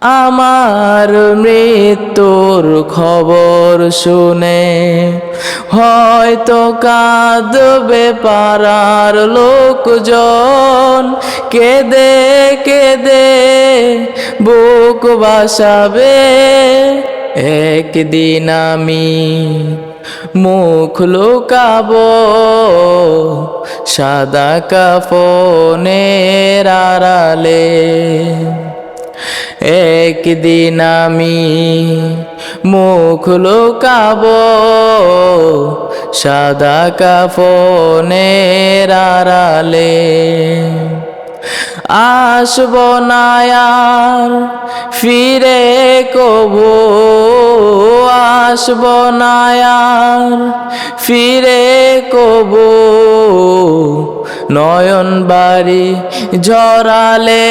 আমার মৃত্যুর খবর শুনে হয়তো কাঁদবে পাড়ার লোকজন। কেঁদে কেঁদে বুক বাসাবে। একদিন আমি মুখ লুকাবো সাদা কাফনের আড়ালে। একদিন আমি মুখ লুকাবো সাদা কাফনের আড়ালে। আসব না আর ফিরে কবু, আসব না আর ফিরে কবু। নয়ন বাড়ি ঝরালে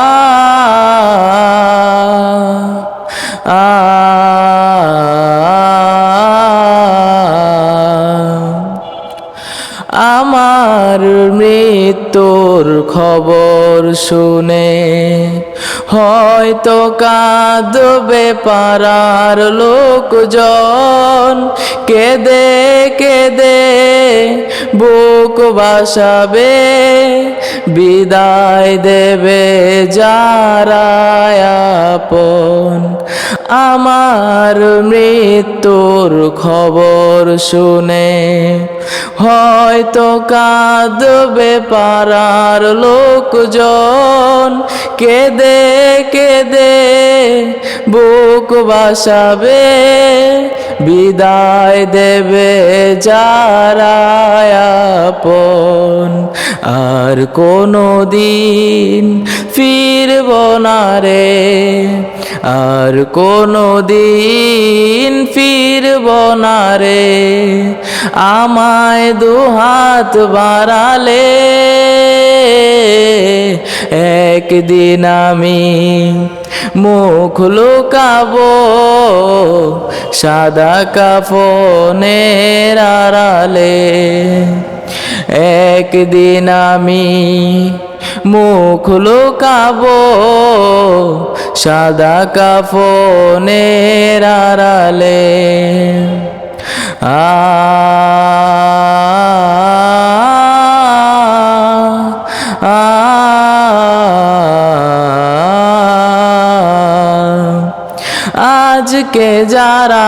আমার মৃত্যুর খবর শুনে হয়তো কাঁদবে পাড়ার লোকজন। কেঁদে কেঁদে বুক বাসাবে, বিদায় দেবে যারা আপন। আমার মৃত্যুর খবর শুনে হয়তো কাঁদবে পাড়ার লোকজন। কেঁদে কেঁদে বুক বাসাবে বিদায় দেবে যারা আপন। আর কোনো দিন ফিরব না রে। আর কোনো দিন ফিরব না রে আমায় দুহাত বাড়ালে। একদিন আমি মুখ লুকাবো সাদা কাফনের আড়ালে। একদিন আমি মুখ লুকাবো সাদা কাফনের আড়ালে আ আজকে যারা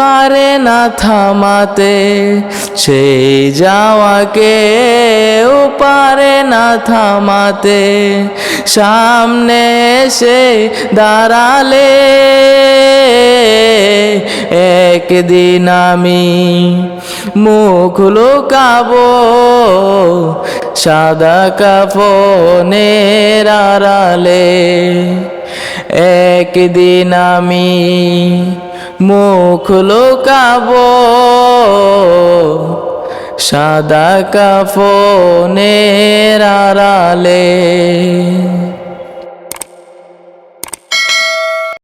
পারে না থামাতে, সেই যাওয়া কেউ পারে না থামাতে। সামনে এসে দাঁড়ালে, একদিন আমি মুখ লুকাবো, সাদা কাফনের আড়ালে। একদিন আমি মুখ লোকাবো সাদা কাফনের আড়ালে।